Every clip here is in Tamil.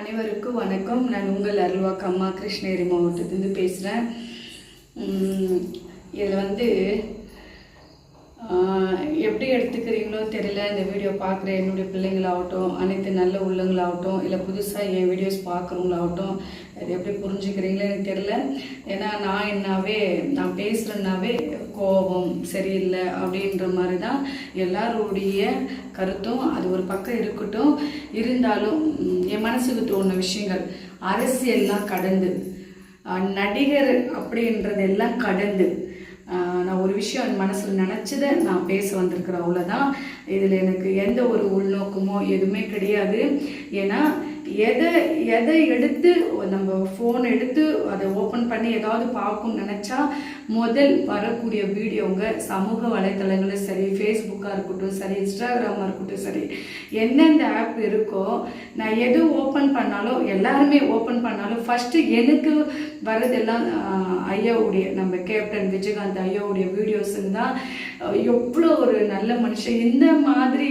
அனைவருக்கும் வணக்கம். நான் உங்கள் அருள்வாக்கு அம்மா கிருஷ்ணகிரி மாவட்டத்துலேருந்து பேசுகிறேன் இதில் வந்து எப்படி எடுத்துக்கிறீங்களோ தெரியல. இந்த வீடியோ பார்க்குற என்னுடைய பிள்ளைங்களாகட்டும் அனைத்து நல்ல உள்ளங்களாகட்டும் இல்லை புதுசாக என் வீடியோஸ் பார்க்குறவங்களாகட்டும் அது எப்படி புரிஞ்சுக்கிறீங்களோ எனக்கு தெரியல. ஏன்னா நான் என்னாவே நான் பேசுகிறேன்னாவே கோபம் சரியில்லை அப்படின்ற மாதிரி தான் எல்லாருடைய கருத்தும் அது ஒரு பக்கம் இருக்கட்டும். இருந்தாலும் என் மனசுக்கு தோணுன விஷயங்கள். அரசியல்லாம் கடந்து. நடிகர் அப்படின்றதெல்லாம் கடந்து. நான் ஒரு விஷயம் என் மனசில் நினச்சதை நான் பேச வந்திருக்கிறேன். அவ்வளோதான் இதில் எனக்கு எந்த ஒரு உள்நோக்கமோ எதுவுமே கிடையாது. ஏன்னா எதை எதை எடுத்து நம்ம ஃபோன் எடுத்து அதை ஓப்பன் பண்ணி ஏதாவது பார்க்கணும்னு நினச்சா முதல் வரக்கூடிய வீடியோங்க சமூக வலைத்தளங்களும் சரி ஃபேஸ்புக்காக இருக்கட்டும் சரி இன்ஸ்டாகிராமாக இருக்கட்டும் சரி எந்தெந்த ஆப் இருக்கோ நான் எது ஓப்பன் பண்ணாலும் எல்லாருமே ஓப்பன் பண்ணாலும் ஃபஸ்ட்டு எனக்கு வரதெல்லாம் ஐயாவுடைய நம்ம கேப்டன் விஜயகாந்த் ஐயாவுடைய வீடியோஸுன்னு தான் எவ்வளோ ஒரு நல்ல மனுஷன். இந்த மாதிரி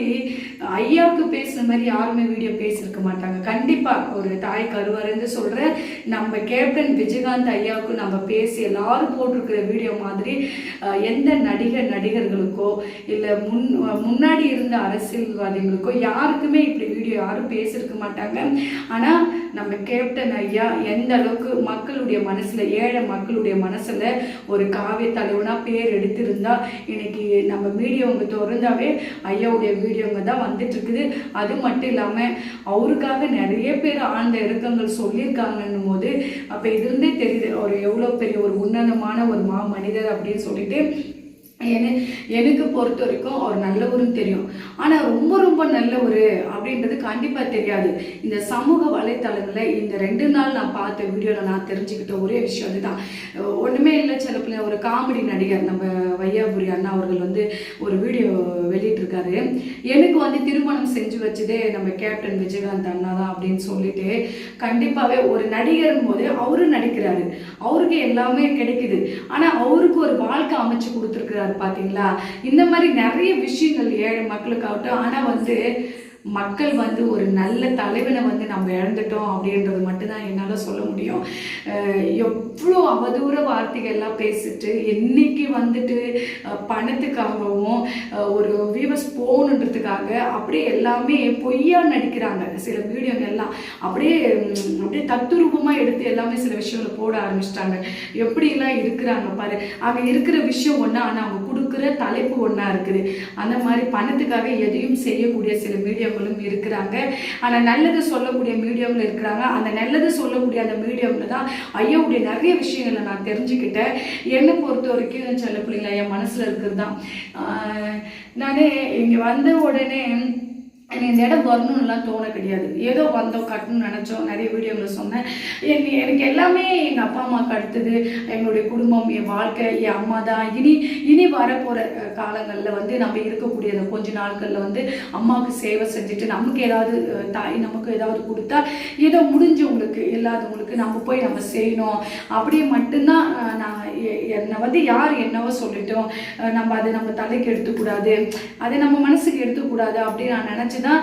ஐயாவுக்கு பேசுன மாதிரி யாருமே வீடியோ பேசியிருக்க மாட்டாங்க. கண்டிப்பாக ஒரு தாய் கருவறைந்து சொல்கிறேன் நம்ம கேப்டன் விஜயகாந்த் ஐயாவுக்கு நம்ம பேசி எல்லாரும் போட்டிருக்கிற வீடியோ மாதிரி எந்த நடிகர் நடிகர்களுக்கோ இல்லை முன் முன்னாடி இருந்த அரசியல்வாதிகளுக்கோ யாருக்குமே இப்படி வீடியோ யாரும் பேசியிருக்க மாட்டாங்க. ஆனால் நம்ம கேப்டன் ஐயா எந்த அளவுக்கு மக்களுடைய மனசில் ஏழை மக்களுடைய மனசில் ஒரு காவிய தலைவனாக பேர் எடுத்திருந்தா இன்னைக்கு நம்ம மீடியவங்க திறந்தாவே ஐயாவுடைய வீடியோங்க தான் வந்துட்டு இருக்குது அது மட்டும் இல்லாமல் அவருக்காக நிறைய பேர் ஆழ்ந்த இறக்கங்கள் சொல்லியிருக்காங்கன்னும் போது அப்போ இதுலேருந்தே தெரியுது அவர் எவ்வளோ பெரிய ஒரு உன்னதமான ஒரு மா மனிதர் அப்படின்னு சொல்லிட்டு எனக்கு பொறுத்த வரைக்கும் அவர் நல்லவரும் தெரியும். ஆனால் ரொம்ப ரொம்ப நல்லவர் அப்படின்றது கண்டிப்பாக தெரியாது. இந்த சமூக வலைத்தளங்களில் இந்த ரெண்டு நாள் நான் பார்த்த வீடியோவில் நான் தெரிஞ்சுக்கிட்ட ஒரே விஷயம் அதுதான். ஒன்றுமே இல்லை சில பிள்ளை ஒரு காமெடி நடிகர் நம்ம வையாபுரி அண்ணா அவர்கள் வந்து ஒரு வீடியோ வெளியிட்டிருக்காரு. எனக்கு வந்து திருமணம் செஞ்சு வச்சதே நம்ம கேப்டன் விஜயகாந்த் அண்ணா தான் அப்படின்னு சொல்லிட்டு கண்டிப்பாகவே ஒரு நடிகர் போது அவரும் நடிக்கிறாரு. அவருக்கு எல்லாமே கிடைக்குது. ஆனால் அவருக்கு ஒரு வாழ்க்கை அமைச்சு கொடுத்துருக்கிறாரு. பார்த்தீங்களா இந்த மாதிரி நிறைய விஷயங்கள் ஏழை மக்களுக்காகட்டும் ஆனால் வந்து மக்கள் வந்து ஒரு நல்ல தலைவனை வந்து நம்ம இழந்துட்டோம் அப்படின்றது மட்டும்தான் என்னால் சொல்ல முடியும். எவ்வளோ அவதூற வார்த்தைகள்லாம் பேசிட்டு என்னைக்கு வந்துட்டு பணத்துக்காகவும் ஒரு வியூவர்ஸ் போகணுன்றதுக்காக அப்படியே எல்லாமே பொய்யா நடிக்கிறாங்க. சில வீடியோங்கள்லாம் அப்படியே அப்படியே தத்துரூபமாக எடுத்து எல்லாமே சில விஷயங்களை போட ஆரம்பிச்சிட்டாங்க. எப்படிலாம் இருக்கிறாங்க பாரு. அங்கே இருக்கிற விஷயம் ஒன்று ஆனால் அவங்க கொடுக்குற தலைப்பு ஒன்றா இருக்குது. அந்த மாதிரி பணத்துக்காக எதையும் செய்யக்கூடிய சில மீடியங்களும் இருக்கிறாங்க. ஆனால் நல்லது சொல்லக்கூடிய மீடியங்கள் இருக்கிறாங்க. அந்த நல்லது சொல்லக்கூடிய அந்த மீடியமில் தான் ஐயாவுடைய நிறைய விஷயங்களை நான் தெரிஞ்சுக்கிட்டேன். என்னை பொறுத்த வரைக்கும் சொல்ல பிள்ளைங்க என் மனசில் இருக்கிறது தான். நான் இங்கே வந்த உடனே எனக்கு இந்த இடம் வரணும்லாம் தோண கிடையாது. ஏதோ வந்தோம் கட்டணும்னு நினச்சோம். நிறைய வீடியோங்களை சொன்னேன். எனக்கு எனக்கு எல்லாமே எங்கள் அப்பா அம்மாவுக்கு அடுத்தது. எங்களுடைய குடும்பம் என் வாழ்க்கை என் அம்மா தான். இனி இனி வரப்போகிற காலங்களில் வந்து நம்ம இருக்கக்கூடிய அந்த கொஞ்ச நாட்களில் வந்து அம்மாவுக்கு சேவை செஞ்சுட்டு நமக்கு ஏதாவது தாய் நமக்கு ஏதாவது கொடுத்தா ஏதோ முடிஞ்சவங்களுக்கு இல்லாதவங்களுக்கு நம்ம போய் நம்ம செய்யணும். அப்படியே மட்டும்தான் நான் என்னை வந்து யார் என்னவோ சொல்லிட்டோம். நம்ம அதை நம்ம தலைக்கு எடுத்துக்கூடாது. அதை நம்ம மனசுக்கு எடுத்துக்கூடாது அப்படின்னு நான் நினச்சி தான்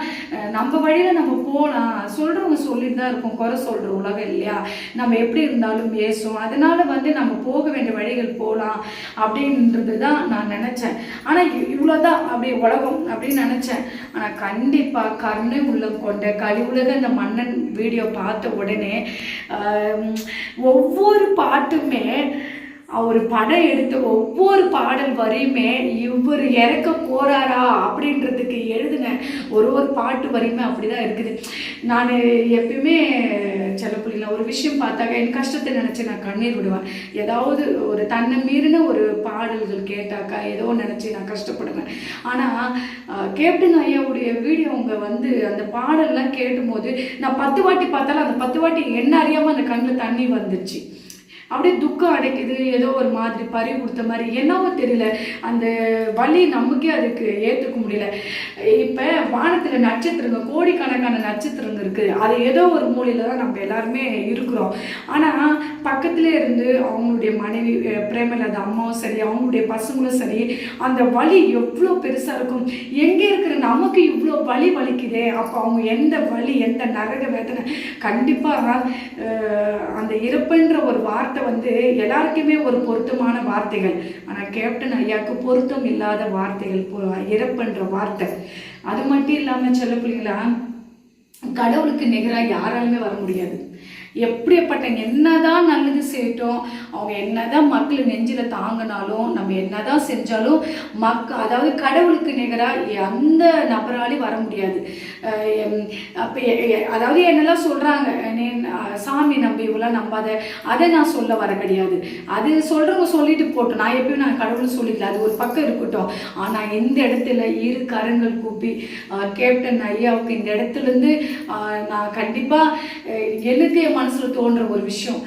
நம்ம வழியில் நம்ம போகலாம் சொல்கிறவங்க சொல்லிட்டு தான் இருக்கும். குறை சொல்கிற உலகம் இல்லையா? நம்ம எப்படி இருந்தாலும் பேசும் அதனால் வந்து நம்ம போக வேண்டிய வழிகள் போகலாம் அப்படின்றது தான் நான் நினச்சேன். ஆனால் இவ்வளோ தான் அப்படி உலகம் அப்படின்னு நினச்சேன். ஆனால் கண்டிப்பாக கருணை உள்ளம் கொண்ட கழிவுலக இந்த மன்னன் வீடியோ பார்த்த உடனே ஒவ்வொரு பாட்டுமே அவர் படம் எடுத்த ஒவ்வொரு பாடல் வரியுமே இவர் இறக்க போறாரா அப்படின்றதுக்கு எழுதின ஒரு ஒரு பாட்டு வரியுமே அப்படிதான் இருக்குது. நான் எப்பயுமே செல்லப்பிள்ளைங்கள ஒரு விஷயம் பார்த்தாக்க என் கஷ்டத்தை நினச்சி நான் கண்ணீர் விடுவேன். ஏதாவது ஒரு தன்னை மீறின ஒரு பாடல்கள் கேட்டாக்கா ஏதோ நினச்சி நான் கஷ்டப்படுவேன். ஆனால் கேப்டன் ஐயாவுடைய வீடியோங்க வந்து அந்த பாடல்லாம் கேட்டும்போது நான் பத்து வாட்டி பார்த்தாலும் அந்த பத்து வாட்டி என்ன அறியாமல் அந்த கண்ணில் தண்ணி வந்துச்சு. அப்படியே துக்கம் அடைக்குது ஏதோ ஒரு மாதிரி பறி கொடுத்த மாதிரி. என்னவோ தெரியல. அந்த வலி நமக்கே அதுக்கு ஏற்றுக்க முடியல. இப்போ வானத்தில் நட்சத்திரங்க கோடிக்கணக்கான நட்சத்திரங்க இருக்குது அது ஏதோ ஒரு மூலையில் தான் நம்ம எல்லாருமே இருக்கிறோம். ஆனால் பக்கத்துல இருந்து அவங்களுடைய மனைவி பிரேமலாத அம்மாவும் சரி அவங்களுடைய பசங்களும் சரி அந்த வலி எவ்வளோ பெருசாக இருக்கும். எங்கே இருக்கிற நமக்கு இவ்வளோ வலி வலிக்குதே. அப்போ அவங்க எந்த வலி எந்த நரக வேதனை? கண்டிப்பாக அந்த இறப்புன்ற ஒரு வார்த்தை வந்து எல்லாருக்குமே ஒரு பொருத்தமான வார்த்தைகள். ஆனால் கேப்டன் ஐயாவுக்கு பொருத்தம் இல்லாத வார்த்தைகள் பொ- இறப்புன்ற வார்த்தை. அது மட்டும் இல்லாமல் சொல்ல பிள்ளைங்களா கடவுளுக்கு நிகராக யாராலுமே வர முடியாது. எப்படிப்பட்ட என்னதான் நல்லது செய்யட்டும் அவங்க என்னதான் மக்கள் நெஞ்சில் தாங்கினாலும் நம்ம என்னதான் செஞ்சாலும் மக் அதாவது கடவுளுக்கு நிகராக எந்த நபராலையும் வர முடியாது. அப்போ அப்ப அதாவது என்னெல்லாம் சொல்றாங்க நீ சாமி நம்பி இவெல்லாம் நம்பாத அதை நான் சொல்ல வர கிடையாது. அது சொல்றவங்க சொல்லிட்டு போட்டோம். நான் எப்பயும் நான் கடவுள் சொல்லிக்கல அது ஒரு பக்கம் இருக்கட்டும். ஆனா இந்த இடத்துல இரு கரங்கள் கூப்பி கேப்டன் ஐயாவுக்கு இந்த இடத்துல இருந்து நான் கண்டிப்பா எனக்கு என் மனசுல தோன்ற ஒரு விஷயம்.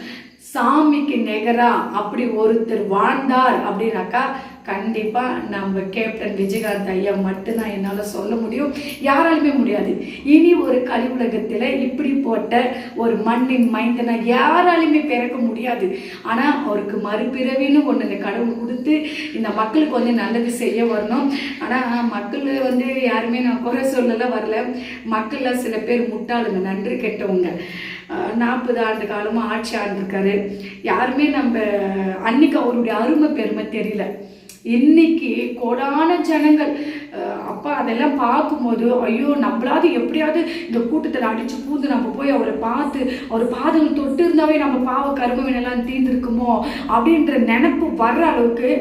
சாமிக்கு நிகரா அப்படி ஒருத்தர் வாழ்ந்தார் அப்படின்னாக்கா கண்டிப்பா நம்ம கேப்டன் விஜயகாந்த் ஐயா மட்டும்தான் என்னால சொல்ல முடியும். யாராலுமே முடியாது. இனி ஒரு கலி இப்படி போட்ட ஒரு மண்ணின் மைந்தனை யாராலுமே பிறக்க முடியாது. ஆனா அவருக்கு மறுபிறவின்னு ஒன்று இந்த கடவுள் கொடுத்து இந்த மக்களுக்கு வந்து நல்லது செய்ய வரணும். ஆனா மக்கள் வந்து யாருமே நான் குறை சொல்லலாம் வரல. மக்கள்ல சில பேர் முட்டாளுங்க நன்றி கெட்டவங்க. நாற்பது ஆண்டு காலமாக ஆட்சி ஆண்டிருக்காரு. யாருமே நம்ம அன்னைக்கு அவருடைய அருமை பெருமை தெரியல. இன்னைக்கு கோடான ஜனங்கள் அப்பா அதெல்லாம் பார்க்கும்போது ஐயோ நம்மளாவது எப்படியாவது இந்த கூட்டத்தில் அடித்து பூந்து நம்ம போய் அவரை பார்த்து அவர் பாதம் தொட்டு இருந்தாவே நம்ம பாவ கருமவினெல்லாம் தீர்ந்துருக்குமோ அப்படின்ற நினப்பு வர்ற அளவுக்கு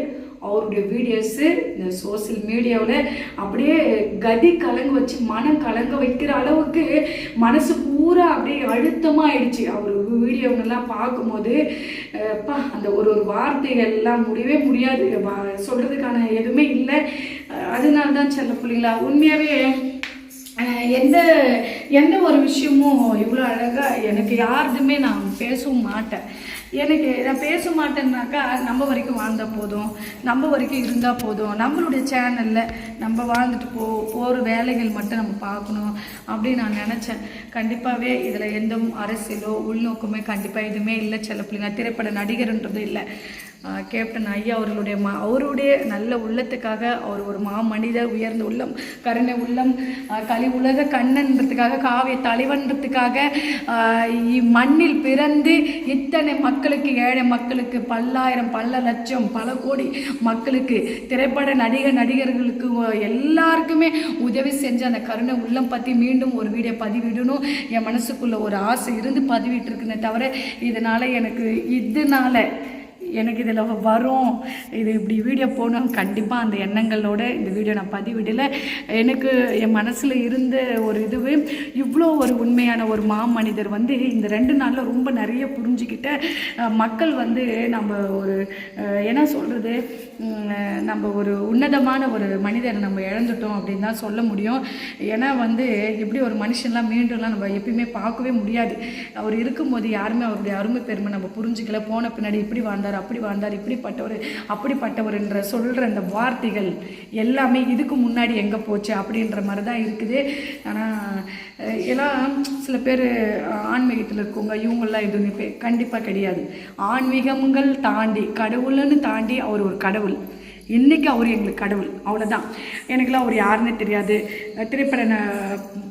அவருடைய வீடியோஸு இந்த சோஷியல் மீடியாவில் அப்படியே கதி கலங்க வச்சு மனம் கலங்க வைக்கிற அளவுக்கு மனசு பூரா அப்படியே அழுத்தமாக ஆயிடுச்சு அவர் வீடியோங்கெல்லாம் பார்க்கும்போது அப்பா அந்த ஒரு ஒரு வார்த்தைகள் எல்லாம் முடியவே முடியாது. சொல்கிறதுக்கான எதுவுமே இல்லை. அதனால தான் செல்ல பிள்ளைங்களா உண்மையாகவே எந்த எந்த ஒரு விஷயமும் இவ்வளோ அழகாக எனக்கு யாருதுமே நான் பேசவும் மாட்டேன் எனக்கு நான் பேச மாட்டேன்னாக்கா நம்ம வரைக்கும் வாழ்ந்தால் போதும். நம்ம வரைக்கும் இருந்தால் போதும். நம்மளுடைய சேனலில் நம்ம வாழ்ந்துட்டு போ போகிற வேலைகள் மட்டும் நம்ம பார்க்கணும் அப்படின்னு நான் நினச்சேன். கண்டிப்பாகவே இதில் எந்த அரசியலோ உள்நோக்கமே கண்டிப்பாக எதுவுமே இல்லை செல்ல பிள்ளைங்க. திரைப்பட நடிகர்ன்றது இல்லை. கேப்டன் ஐயா அவர்களுடைய ம அவருடைய நல்ல உள்ளத்துக்காக அவர் ஒரு மா மனித உயர்ந்த உள்ளம் கருணை உள்ளம் கலி உலக கண்ணன்றதுக்காக காவிய தலைவன்றதுக்காக மண்ணில் பிறந்து இத்தனை மக்களுக்கு ஏழை மக்களுக்கு பல்லாயிரம் பல்ல லட்சம் பல கோடி மக்களுக்கு திரைப்பட நடிகர் நடிகர்களுக்கு எல்லாருக்குமே உதவி செஞ்ச அந்த கருணை உள்ளம் பற்றி மீண்டும் ஒரு வீடியோ பதிவிடணும். என் மனசுக்குள்ள ஒரு ஆசை இருந்து பதிவிட்டிருக்குனே தவிர இதனால் எனக்கு இதனால எனக்கு இதில் வரும். இது இப்படி வீடியோ போகணும் கண்டிப்பாக அந்த எண்ணங்களோட இந்த வீடியோ நான் பதிவிடலை. எனக்கு என் மனசில் இருந்த ஒரு இதுவு இவ்வளோ ஒரு உண்மையான ஒரு மாமனிதர் வந்து இந்த ரெண்டு நாளில் ரொம்ப நிறைய புரிஞ்சுக்கிட்ட மக்கள் வந்து நம்ம ஒரு என்ன சொல்கிறது நம்ம ஒரு உன்னதமான ஒரு மனிதரை நம்ம இழந்துட்டோம் அப்படின்னு தான் சொல்ல முடியும். ஏன்னா வந்து எப்படி ஒரு மனுஷன்லாம் மீண்டும்லாம் நம்ம எப்பயுமே பார்க்கவே முடியாது. அவர் இருக்கும்போது யாருமே அவருடைய அருமை பெருமை நம்ம புரிஞ்சுக்கல. போன பின்னாடி இப்படி வாழ்ந்தார் அப்படி வாழ்ந்தார் இப்படிப்பட்டவர் அப்படிப்பட்டவர்ன்ற சொல்கிற அந்த வார்த்தைகள் எல்லாமே இதுக்கு முன்னாடி எங்கே போச்சு அப்படின்ற மாதிரி தான் இருக்குது. ஆனால் எல்லாம் சில பேர் ஆன்மீகத்தில் இருக்கவங்க இவங்கெல்லாம் எதுவுமே கண்டிப்பாக கிடையாது. ஆன்மீகங்கள் தாண்டி கடவுள்னு தாண்டி அவர் ஒரு கடவுள். இன்றைக்கி அவர் எங்களுக்கு கடவுள். அவ்வளோதான் எனக்குலாம் அவர் யாருன்னு தெரியாது. திரைப்பட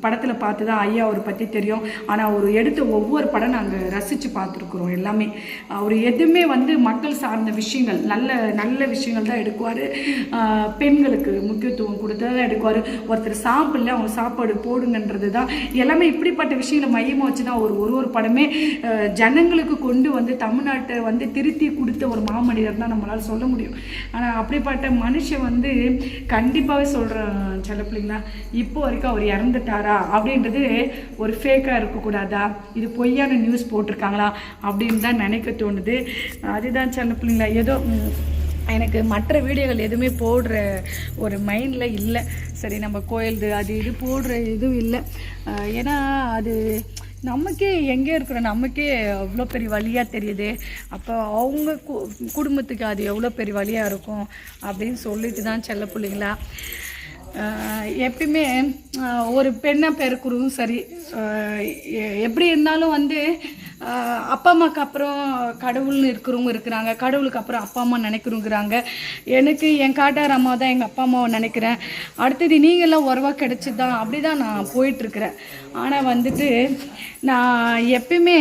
படத்தில் பார்த்து தான் ஐயா அவரை பற்றி தெரியும். ஆனால் அவர் எடுத்த ஒவ்வொரு படம் நாங்கள் ரசித்து பார்த்துருக்குறோம் எல்லாமே. அவர் எதுவுமே வந்து மக்கள் சார்ந்த விஷயங்கள் நல்ல நல்ல விஷயங்கள் தான் எடுக்குவார். பெண்களுக்கு முக்கியத்துவம் கொடுத்து தான் எடுக்குவார். ஒருத்தர் சாப்பிடல அவங்க சாப்பாடு போடுங்கன்றது தான் எல்லாமே இப்படிப்பட்ட விஷயங்களை மையமாக வச்சு தான் ஒரு ஒரு ஒரு படமே ஜனங்களுக்கு கொண்டு வந்து தமிழ்நாட்டை வந்து திருத்தி கொடுத்த ஒரு மாமனிதர் தான் நம்மளால் சொல்ல முடியும். ஆனால் அப்படிப்பட்ட மனுஷன் வந்து கண்டிப்பாகவே சொல்கிறேன் சில பிள்ளைங்களா இப்போ வரைக்கும் அவர் இறந்துட்டாரா? அப்படின்றது ஒரு ஃபேக்காக இருக்கக்கூடாதா? இது பொய்யான நியூஸ் போட்டிருக்காங்களா? அப்படின்னு தான் நினைக்க தோணுது. அதுதான் சில பிள்ளைங்களா ஏதோ எனக்கு மற்ற வீடியோகள் எதுவுமே போடுற ஒரு மைண்டில் இல்லை. சரி நம்ம கோயில்து அது இது போடுற இதுவும் இல்லை. ஏன்னா அது நமக்கே எங்கே இருக்கிற நமக்கே அவ்வளோ பெரிய வழியாக தெரியுது. அப்போ அவங்க கு குடும்பத்துக்கு அது எவ்வளோ பெரிய வழியாக இருக்கும் அப்படின்னு சொல்லிட்டு தான் செல்ல பிள்ளைங்களா. எப்பயுமே ஒரு பெண்ணை பெருக்குறதும் சரி எ- எப்படி இருந்தாலும் வந்து அப்பா அம்மாவுக்கு அப்புறம் கடவுள்னு இருக்கிறவங்க இருக்கிறாங்க. கடவுளுக்கு அப்புறம் அப்பா அம்மா நினைக்கிறவங்கிறாங்க எனக்கு என் காட்டார் அம்மா தான் எங்கள் அப்பா அம்மாவை நினைக்கிறேன். அடுத்தது நீங்களாம் உறவா கிடச்சிது? தான் அப்படி தான் நான் போயிட்டுருக்கிறேன். ஆனால் வந்துட்டு நான் எப்பயுமே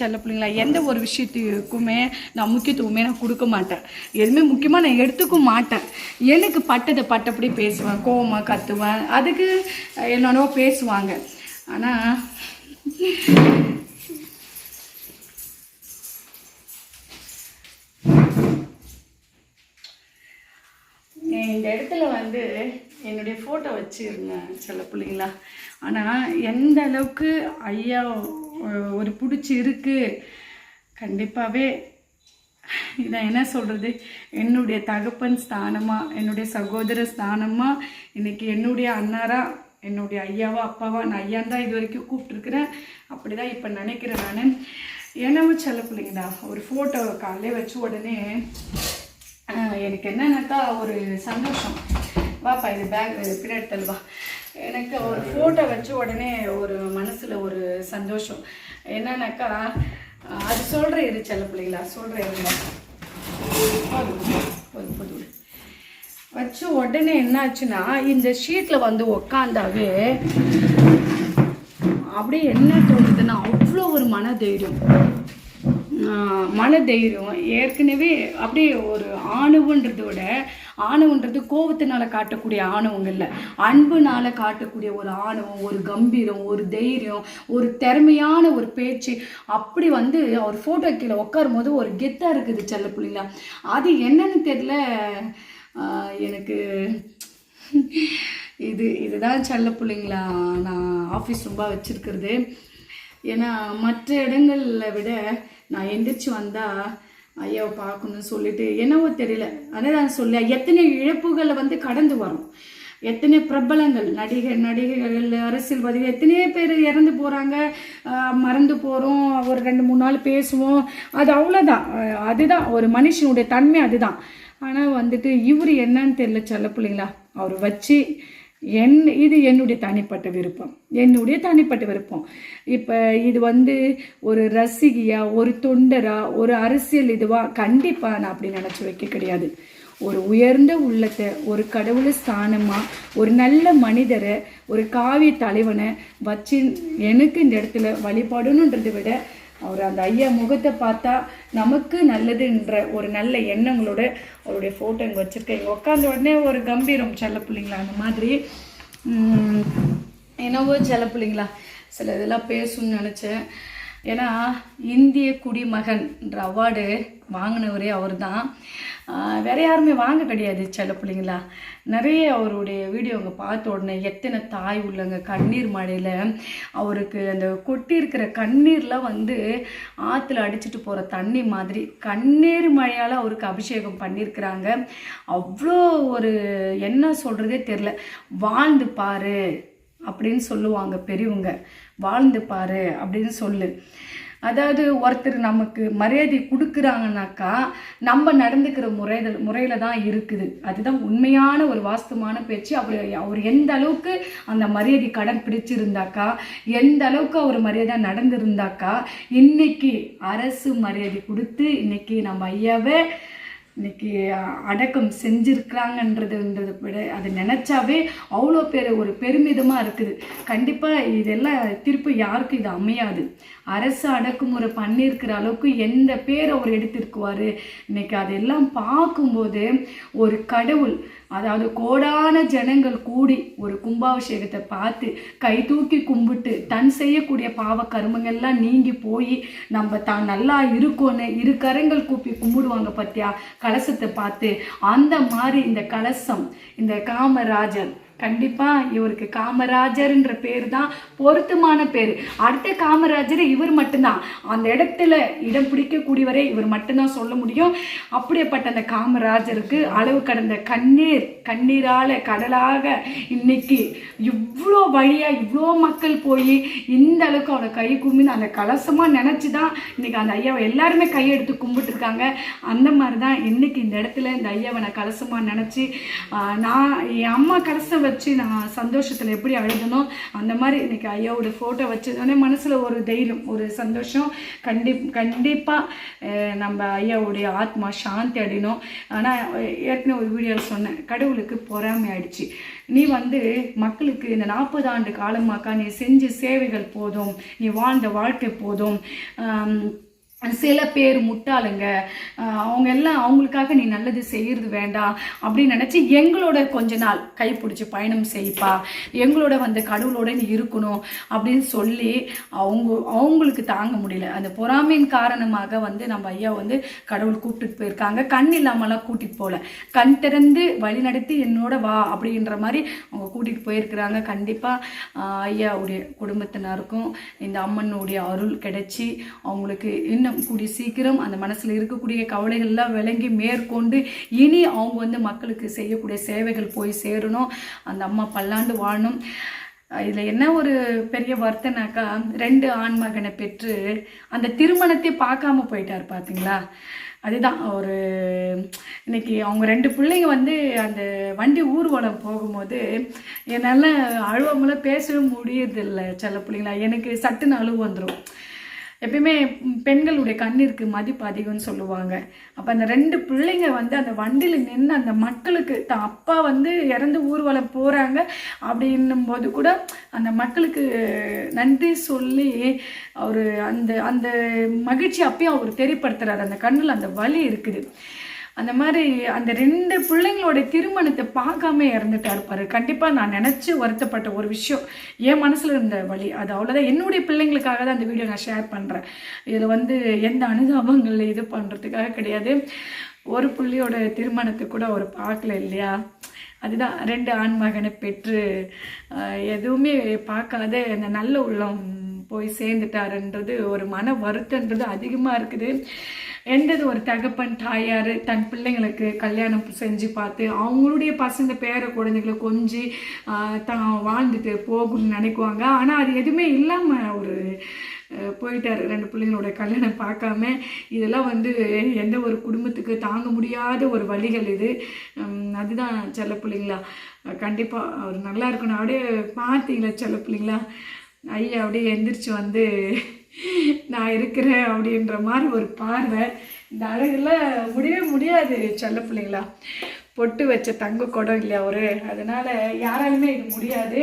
செல்ல பிள்ளைங்களா எந்த ஒரு விஷயத்துக்குமே நான் முக்கியத்துவமே நான் கொடுக்க மாட்டேன். எதுவுமே முக்கியமாக நான் எடுத்துக்க மாட்டேன். எனக்கு பட்டதை பட்டப்படி பேசுவேன் கோவமாக கத்துவேன். அதுக்கு என்னென்னவோ பேசுவாங்க. ஆனால் இந்த இடத்துல வந்து என்னுடைய ஃபோட்டோ வச்சுருந்தேன் சில பிள்ளைங்களா ஆனால் எந்த அளவுக்கு ஐயா ஒரு பிடிச்சி இருக்கு கண்டிப்பாகவே நான் என்ன சொல்கிறது என்னுடைய தகப்பன் ஸ்தானமாக என்னுடைய சகோதர ஸ்தானமாக இன்றைக்கி என்னுடைய அண்ணாரா என்னுடைய ஐயாவா அப்பாவா நான் ஐயான் தான் இது வரைக்கும் கூப்பிட்ருக்குறேன் அப்படி தான் இப்போ நினைக்கிறேன் நான். என்னவோ செல்ல பிள்ளைங்களா ஒரு ஃபோட்டோ காலையில் வச்ச உடனே எனக்கு என்னன்னாக்கா ஒரு சந்தோஷம். வாப்பா இது பேக் பின்னாடி தள்ளுவா. எனக்கு ஒரு ஃபோட்டோ வச்ச உடனே ஒரு மனசில் ஒரு சந்தோஷம். என்னன்னாக்கா அது சொல்கிற இரு செல்ல பிள்ளைங்களா சொல்கிறேன் இருங்க வச்சு உடனே என்னாச்சுன்னா இந்த ஷீட்டில் வந்து உக்காந்தாவே அப்படியே என்ன தோணுதுன்னா அவ்வளோ ஒரு மன தைரியம் மன தைரியம் ஏற்கனவே அப்படியே ஒரு ஆணவன்றதை விட ஆணவன்றது கோபத்தினால காட்டக்கூடிய ஆணவங்க இல்லை. அன்புனால காட்டக்கூடிய ஒரு ஆணவம் ஒரு கம்பீரம் ஒரு தைரியம் ஒரு திறமையான ஒரு பேச்சு. அப்படி வந்து அவர் ஃபோட்டோ கீழே உட்காரும் போது ஒரு கெத்தாக இருக்குது செல்ல பிள்ளைங்களா அது என்னன்னு தெரியல. எனக்கு இது இதுதான் செல்ல பிள்ளைங்களா? நான் ஆஃபீஸ் ரொம்ப வச்சுருக்கிறது. ஏன்னா மற்ற இடங்களில் விட நான் எந்திரிச்சு வந்தால் ஐயாவை பார்க்கணும்னு சொல்லிட்டு என்னவோ தெரியல. அதே நான் சொல்ல எத்தனை இழப்புகளை வந்து கடந்து வரும். எத்தனை பிரபலங்கள் நடிகர் நடிகைகள் அரசியல்வாதிகள் எத்தனையோ பேர் இறந்து போகிறாங்க மறந்து போகிறோம் ஒரு ரெண்டு மூணு நாள் பேசுவோம். அது அவ்வளோதான் அதுதான். ஒரு மனுஷனுடைய தன்மை அதுதான். ஆனால் வந்துட்டு இவர் என்னன்னு தெரியல செல்ல பிள்ளைங்களா அவர் வச்சு என் இது என்னுடைய தனிப்பட்ட விருப்பம். என்னுடைய தனிப்பட்ட விருப்பம். இப்போ இது வந்து ஒரு ரசிகையாக ஒரு தொண்டராக ஒரு அரசியல் இதுவாக கண்டிப்பாக நான் அப்படி நினச்சி வைக்க கிடையாது. ஒரு உயர்ந்த உள்ளத்தை ஒரு கடவுள் ஸ்தானமாக ஒரு நல்ல மனிதரை ஒரு காவிய தலைவனை வச்சு எனக்கு இந்த இடத்துல வழிபாடணுன்றதை விட அவர் அந்த ஐயா முகத்தை பார்த்தா நமக்கு நல்லதுன்ற ஒரு நல்ல எண்ணங்களோட அவருடைய ஃபோட்டோ இங்கே வச்சுருக்கேன். இங்கே உட்காந்த உடனே ஒரு கம்பீரம் செல்ல பிள்ளைங்களா? அந்த மாதிரி. என்னவோ செல்ல பிள்ளைங்களா? சில இதெல்லாம் பேசணும்னு நினச்சேன். ஏன்னா இந்திய குடிமகன்ற அவார்டு வாங்கினவரே அவர் தான் வேற யாருமே வாங்க கிடையாது செல்ல பிள்ளைங்களா? நிறைய அவருடைய வீடியோங்க பார்த்த உடனே எத்தனை தாய் உள்ளங்க கண்ணீர் மழையில் அவருக்கு அந்த கொட்டியிருக்கிற கண்ணீர்லாம் வந்து ஆற்றுல அடிச்சிட்டு போகிற தண்ணி மாதிரி கண்ணீர் மழையால் அவருக்கு அபிஷேகம் பண்ணியிருக்கிறாங்க. அவ்வளோ ஒரு என்ன சொல்கிறதே தெரில வாழ்ந்து பாரு அப்படின்னு சொல்லுவாங்க பெரியவங்க. வாழ்ந்து பாரு அப்படின்னு சொல்லு. அதாவது ஒருத்தர் நமக்கு மரியாதை கொடுக்குறாங்கனாக்கா நம்ம நடந்துக்கிற முறையில் முறையில் தான் இருக்குது. அதுதான் உண்மையான ஒரு வாஸ்தமான பேச்சு. அவர் அவர் எந்த அளவுக்கு அந்த மரியாதை கடன் பிடிச்சிருந்தாக்கா எந்த அளவுக்கு அவர் மரியாதை நடந்திருந்தாக்கா இன்னைக்கு அரசு மரியாதை கொடுத்து இன்னைக்கு நம்ம ஐயாவை இன்னைக்கு அடக்கம் செஞ்சுருக்கிறாங்கன்றதுன்றதை விட அது நினச்சாவே அவ்வளோ பேர் ஒரு பெருமிதமாக இருக்குது. கண்டிப்பாக இதெல்லாம் திருப்பி யாருக்கும் இது அமையாது. அரசு அடக்குமுறை பண்ணியிருக்கிற அளவுக்கு எந்த பேர் அவர் எடுத்திருக்குவார்? இன்னைக்கு அதெல்லாம் பார்க்கும்போது ஒரு கடவுள் அதாவது கோடான ஜனங்கள் கூடி ஒரு கும்பாபிஷேகத்தை பார்த்து கை தூக்கி கும்பிட்டு தன் செய்யக்கூடிய பாவ கருமங்கள்லாம் நீங்கி போய் நம்ம தான் நல்லா இருக்கோன்னு இரு கரங்கள் கூப்பி கும்பிடுவாங்க பார்த்தியா கலசத்தை பார்த்து அந்த மாதிரி இந்த கலசம் இந்த காமராஜர் கண்டிப்பா இவருக்கு காமராஜர்ன்ற பேர் தான் பொருத்தமான பேர். அடுத்த காமராஜர் இவர் மட்டும்தான். அந்த இடத்துல இடம் பிடிக்கக்கூடியவரை இவர் மட்டும்தான் சொல்ல முடியும். அப்படியேப்பட்ட அந்த காமராஜருக்கு அளவு கடந்த கண்ணீர் கண்ணீரால கடலாக இன்னைக்கு இவ்வளோ வழியா இவ்வளோ மக்கள் போய் இந்த அளவுக்கு அவனை கை கும்பின்னு அந்த கலசமா நினச்சி தான் இன்னைக்கு அந்த ஐயாவை எல்லாருமே கையெடுத்து கும்பிட்டுருக்காங்க. அந்த மாதிரி தான் இன்னைக்கு இந்த இடத்துல இந்த ஐயாவை நான் கலசமா நினைச்சு நான் என் அம்மா கலசம் வச்சு நான் சந்தோஷத்தில் எப்படி அழுதனோ அந்த மாதிரி இன்றைக்கி ஐயாவோட ஃபோட்டோ வச்சதோடனே மனசில் ஒரு தைரியம் ஒரு சந்தோஷம். கண்டி கண்டிப்பாக நம்ம ஐயாவுடைய ஆத்மா சாந்தி அடையணும். ஆனால் ஏற்கனவே ஒரு வீடியோ சொன்னேன் கடவுளுக்கு பொறாமை ஆயிடுச்சு. நீ வந்து மக்களுக்கு இந்த நாற்பது ஆண்டு காலமாக்கா நீ செஞ்ச சேவைகள் போதும் நீ வாழ்ந்த வாழ்க்கை போதும். சில பேர் முட்டாளுங்க. அவங்க எல்லாம் அவங்களுக்காக நீ நல்லது செய்யறது வேண்டாம் அப்படின்னு நினச்சி எங்களோட கொஞ்ச நாள் கைப்பிடிச்சி பயணம் செய்ப்பா. எங்களோட வந்து கடவுளோட நீ இருக்கணும் அப்படின்னு சொல்லி அவங்க அவங்களுக்கு தாங்க முடியல. அந்த பொறாமையின் காரணமாக வந்து நம்ம ஐயா வந்து கடவுள் கூப்பிட்டுட்டு போயிருக்காங்க. கண் இல்லாமலாம் கூட்டிகிட்டு போகல கண் திறந்து வழி நடத்தி என்னோட வா அப்படின்ற மாதிரி அவங்க கூட்டிகிட்டு போயிருக்கிறாங்க. கண்டிப்பாக ஐயாவுடைய குடும்பத்தினருக்கும் இந்த அம்மனுடைய அருள் கிடைச்சி அவங்களுக்கு இன்னும் கூடிய சீக்கிரம் அந்த மனசில் இருக்கக்கூடிய கவலைகள்லாம் விளங்கி மேற்கொண்டு இனி அவங்க வந்து மக்களுக்கு செய்யக்கூடிய சேவைகள் போய் சேரணும். அந்த அம்மா பல்லாண்டு வாழணும் இதில் என்ன ஒரு பெரிய வருத்தனாக்கா ரெண்டு ஆண் மகனை பெற்று அந்த திருமணத்தை பார்க்காம போயிட்டார் பார்த்தீங்களா அதுதான் ஒரு இன்னைக்கு அவங்க ரெண்டு பிள்ளைங்க வந்து அந்த வண்டி ஊர்வலம் போகும்போது என்னால் அழுவாமலாம் பேசவே முடியறதில்ல. சில பிள்ளைங்களா எனக்கு சட்டுன்னு அழுவு வந்துடும் எப்பயுமே பெண்களுடைய கண்ணிற்கு மதிப்பு அதிகம்னு சொல்லுவாங்க. அப்போ அந்த ரெண்டு பிள்ளைங்க வந்து அந்த வண்டியில் நின்று அந்த மக்களுக்கு தான் அப்பா வந்து இறந்து ஊர்வலம் போகிறாங்க அப்படின்னும் போது கூட அந்த மக்களுக்கு நன்றி சொல்லி அவர் அந்த அந்த மகிழ்ச்சி அப்பயும் அவர் தெரியப்படுத்துறாரு. அந்த கண்ணில் அந்த வலி இருக்குது. அந்த மாதிரி அந்த ரெண்டு பிள்ளைங்களோட திருமணத்தை பார்க்காம இறந்துட்டா பாரு. கண்டிப்பாக நான் நினச்சி வருத்தப்பட்ட ஒரு விஷயம். என் மனசில் இருந்த வழி அது அவ்வளோதான் என்னுடைய பிள்ளைங்களுக்காக தான் அந்த வீடியோ நான் ஷேர் பண்ணுறேன் இதில் வந்து எந்த அனுதாபங்கள் இது பண்ணுறதுக்காக கிடையாது. ஒரு புள்ளியோட திருமணத்தை கூட அவர் பார்க்கல இல்லையா? அதுதான். ரெண்டு ஆண் மகனை பெற்று எதுவுமே பார்க்காத அந்த நல்ல உள்ளம் போய் சேர்ந்துட்டாருன்றது ஒரு மன வருத்தன்றது அதிகமாக இருக்குது. எந்தது ஒரு தகப்பன் தாயார் தன் பிள்ளைங்களுக்கு கல்யாணம் செஞ்சு பார்த்து அவங்களுடைய பசங்க பேர குழந்தைகளை கொஞ்சி தான் வாழ்ந்துட்டு போகணும்னு நினைக்குவாங்க. ஆனால் அது எதுவுமே இல்லாமல் ஒரு போயிட்டார். ரெண்டு பிள்ளைங்களோட கல்யாணம் பார்க்காம இதெல்லாம் வந்து எந்த ஒரு குடும்பத்துக்கு தாங்க முடியாத ஒரு வழிகள் இது. அதுதான் செல்ல பிள்ளைங்களா கண்டிப்பாக அவர் நல்லா இருக்கணும். அப்படியே பார்த்தீங்களா செல்ல பிள்ளைங்களா ஐயா அப்படியே எந்திரிச்சு வந்து நான் இருக்கிறேன் அப்படின்ற மாதிரி ஒரு பார்வை. இந்த அழகில் முடியவே முடியாது செல்ல பிள்ளைங்களா. பொட்டு வச்ச தங்க குடம் இல்லையா அவரு அதனால் யாராலுமே இது முடியாது.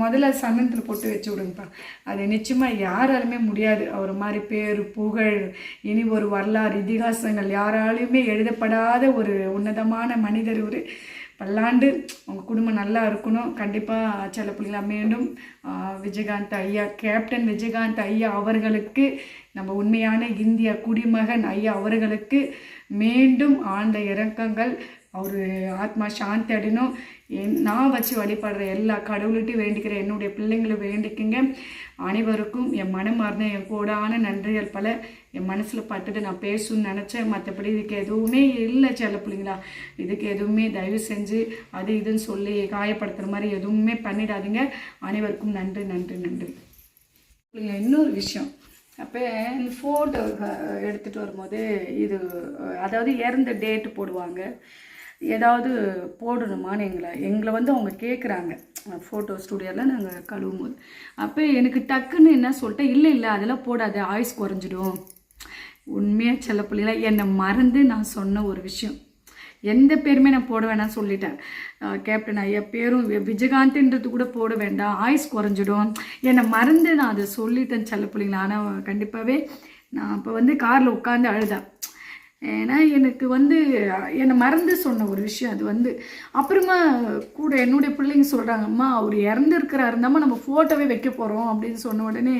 முதல்ல சமயத்தில் பொட்டு வச்சு விடுங்கப்பா. அது நிச்சயமாக யாராலுமே முடியாது. அவர் மாதிரி பேர் புகழ் இனி ஒரு வரலாறு இதிகாசங்கள் யாராலையுமே எழுதப்படாத ஒரு உன்னதமான மனிதர் ஒரு பல்லாண்டு உங்கள் குடும்பம் நல்லா இருக்கணும். கண்டிப்பாக சில பிள்ளைங்களா மீண்டும் விஜயகாந்த் ஐயா கேப்டன் விஜயகாந்த் ஐயா அவர்களுக்கு நம்ம உண்மையான இந்திய குடிமகன் ஐயா அவர்களுக்கு மீண்டும் ஆழ்ந்த இறக்கங்கள் அவர் ஆத்மா சாந்தி அடையணும். என் நான் வச்சு வழிபடுற எல்லா கடவுள்கிட்டையும் வேண்டிக்கிற என்னுடைய பிள்ளைங்களை வேண்டிக்குங்க. அனைவருக்கும் என் மனமார்ந்த என் கூடான நன்றிகள் பல. என் மனசில் பார்த்துட்டு நான் பேசணும்னு நினச்சேன். மற்றபடி இதுக்கு எதுவுமே இல்லை செல்ல பிள்ளைங்களா. இதுக்கு எதுவுமே தயவு செஞ்சு அது இதுன்னு சொல்லி காயப்படுத்துகிற மாதிரி எதுவுமே பண்ணிடாதீங்க. அனைவருக்கும் நன்றி நன்றி நன்றி. இன்னொரு விஷயம். அப்போ இந்த ஃபோட்டோ எடுத்துகிட்டு வரும்போது இது அதாவது இறந்த டேட்டு போடுவாங்க. ஏதாவது போடணுமான்னு எங்களை எங்களை வந்து அவங்க கேட்குறாங்க ஃபோட்டோ ஸ்டூடியோவில் நாங்கள் கழுவும் போது அப்போ எனக்கு டக்குன்னு என்ன சொல்லிட்டேன் இல்லை இல்லை அதெல்லாம் போடாது ஆயுஸ் குறைஞ்சிடும். உண்மையாக செல்ல பிள்ளைங்களா என்னை மறந்து நான் சொன்ன ஒரு விஷயம். எந்த பேருமே நான் போட வேணாம் சொல்லிட்டேன். கேப்டன் ஐயா பேரும் வி- விஜயகாந்த்ன்றது கூட போட வேண்டாம். ஆயுஸ் குறைஞ்சிடும். என்னை மறந்து நான் அதை சொல்லிட்டேன் செல்ல பிள்ளைங்களா ஆனால் கண்டிப்பாகவே நான் அப்போ வந்து காரில் உட்காந்து அழுதேன். ஏன்னா எனக்கு வந்து என்னை மறந்து சொன்ன ஒரு விஷயம் அது வந்து அப்புறமா கூட என்னுடைய பிள்ளைங்க சொல்கிறாங்க அம்மா அவர் இறந்துருக்கிறாருந்தாம்மா நம்ம ஃபோட்டோவே வைக்க போகிறோம் அப்படின்னு சொன்ன உடனே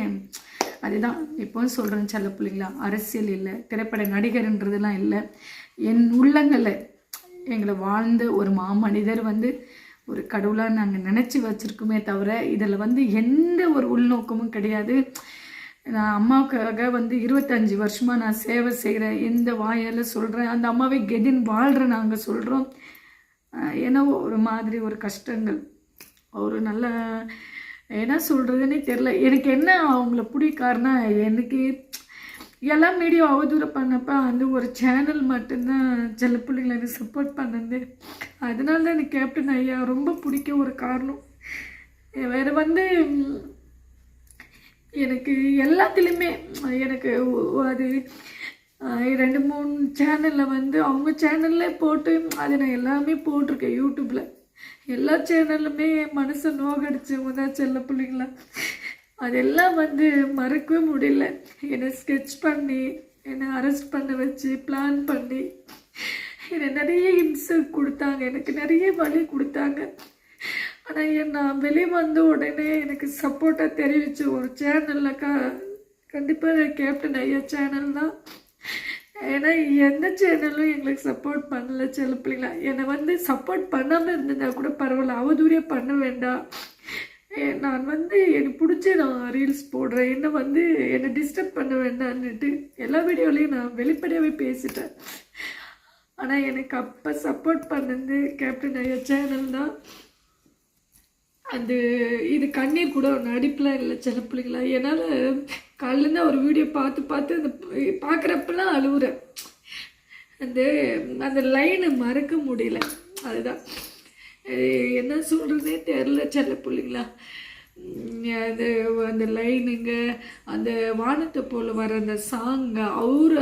அதுதான் இப்போவும் சொல்கிறேன் செல்ல பிள்ளைங்களா அரசியல் இல்லை திரைப்பட நடிகர்ன்றதுலாம் இல்லை. என் உள்ளங்களில் எங்களை வாழ்ந்த ஒரு மாமனிதர் வந்து ஒரு கடவுளாக நாங்கள் நினச்சி வச்சுருக்கோமே தவிர இதில் வந்து எந்த ஒரு உள்நோக்கமும் கிடையாது. நான் அம்மாவுக்காக வந்து இருபத்தஞ்சி வருஷமாக நான் சேவை செய்கிறேன் எந்த வாயால் சொல்கிறேன் அந்த அம்மாவை கெதின் வாழ்கிற நாங்கள் சொல்கிறோம் ஏன்னா ஒரு மாதிரி ஒரு கஷ்டங்கள். ஒரு நல்ல என்ன சொல்கிறதுனே தெரில எனக்கு என்ன அவங்கள பிடிக்காருன்னா எனக்கு எல்லா மீடியா அவதூறு பண்ணப்போ அந்த ஒரு சேனல் மட்டும்தான் சில பிள்ளைங்களை எனக்கு சப்போர்ட் பண்ணது. அதனால தான் எனக்கு கேப்டன் ஐயா ரொம்ப பிடிக்க ஒரு காரணம். வேறு வந்து எனக்கு எல்லாத்துலேயுமே எனக்கு அது ரெண்டு மூணு சேனலில் வந்து அவங்க சேனல்லே போட்டு அது நான் எல்லாமே போட்டிருக்கேன் யூடியூப்பில் எல்லா சேனல்லுமே மனசை நோகடிச்சவங்க தான் செல்ல பிள்ளைங்களா. அதெல்லாம் வந்து மறக்கவே முடியல. என்னை ஸ்கெட்ச் பண்ணி என்னை அரெஸ்ட் பண்ண வச்சு பிளான் பண்ணி என்னை நிறைய இன்சல்ட் கொடுத்தாங்க. எனக்கு நிறைய வழி கொடுத்தாங்க. ஆனால் என் நான் வெளியே வந்த உடனே எனக்கு சப்போர்ட்டாக தெரிவித்த ஒரு சேனலில் க கண்டிப்பாக கேப்டன் ஐயா சேனல் தான். ஏன்னா எந்த சேனலும் எங்களுக்கு சப்போர்ட் பண்ணல சில பிள்ளைங்களா. என்னை வந்து சப்போர்ட் பண்ணாமல் இருந்ததா கூட பரவாயில்ல. அவதூறியாக பண்ண வேண்டாம். ஏ, நான் வந்து எனக்கு பிடிச்சி நான் ரீல்ஸ் போடுறேன். என்ன வந்து என்னை டிஸ்டர்ப் பண்ண வேண்டாம்னுட்டு எல்லா வீடியோலையும் நான் வெளிப்படையாகவே பேசிட்டேன். ஆனால் எனக்கு அப்போ சப்போர்ட் பண்ணது கேப்டன் ஐயா சேனல் தான். அந்த இது கண்ணீர் கூட நடிப்புலாம் இல்லை சில பிள்ளைங்களா. என்னால் காலிலேருந்து ஒரு வீடியோ பார்த்து பார்த்து அந்த பார்க்குறப்பெல்லாம் அழுகுறேன் அந்த அந்த லைனை மறக்க முடியல. அதுதான். என்ன சொல்கிறதே தெரில செல்ல பிள்ளைங்களா. அது அந்த லைனுங்க அந்த வானத்தை போல் வர அந்த சாங்க அவர்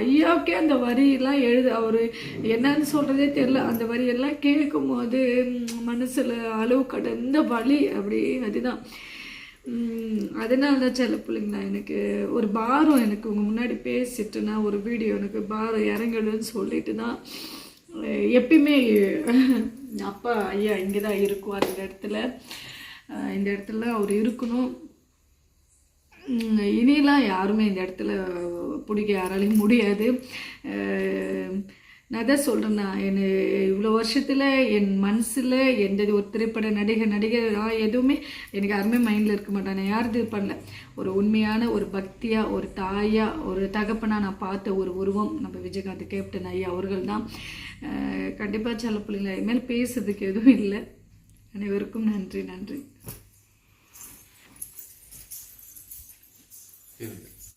ஐயாவுக்கே அந்த வரியெல்லாம் எழுது அவர் என்னன்னு சொல்கிறதே தெரில அந்த வரியெல்லாம் கேட்கும் போது மனசில் அளவு கடந்த வலி அப்படி அதுதான். அதனால தான் சில பிள்ளைங்களா எனக்கு ஒரு பாரம் எனக்கு உங்கள் முன்னாடி பேசிட்டு நான் ஒரு வீடியோ எனக்கு பாரம் இறங்கிடுன்னு சொல்லிட்டு தான் எப்பயுமே அப்பா ஐயா இங்கே தான் இருக்கும் அந்த இடத்துல. இந்த இடத்துல அவர் இருக்கணும். இனிலாம் இனியெல்லாம் யாருமே இந்த இடத்துல பிடிக்க யாராலையும் முடியாது. நான் தான் சொல்கிறேன் நான் என் இவ்வளோ வருஷத்தில் என் மனசில் எந்த ஒரு திரைப்பட நடிகர் நடிகர் நான் எதுவுமே எனக்கு யாருமே மைண்டில் இருக்க மாட்டேன் நான் யாரும் இது பண்ணல. ஒரு உண்மையான ஒரு பக்தியாக ஒரு தாயாக ஒரு தகப்பனாக நான் பார்த்த ஒரு உருவம் நம்ம விஜயகாந்த் கேப்டன் ஐயா அவர்கள் தான் கண்டிப்பாக சில பிள்ளைங்களை இனிமேல் பேசுறதுக்கு எதுவும் இல்லை. அனைவருக்கும் நன்றி நன்றி.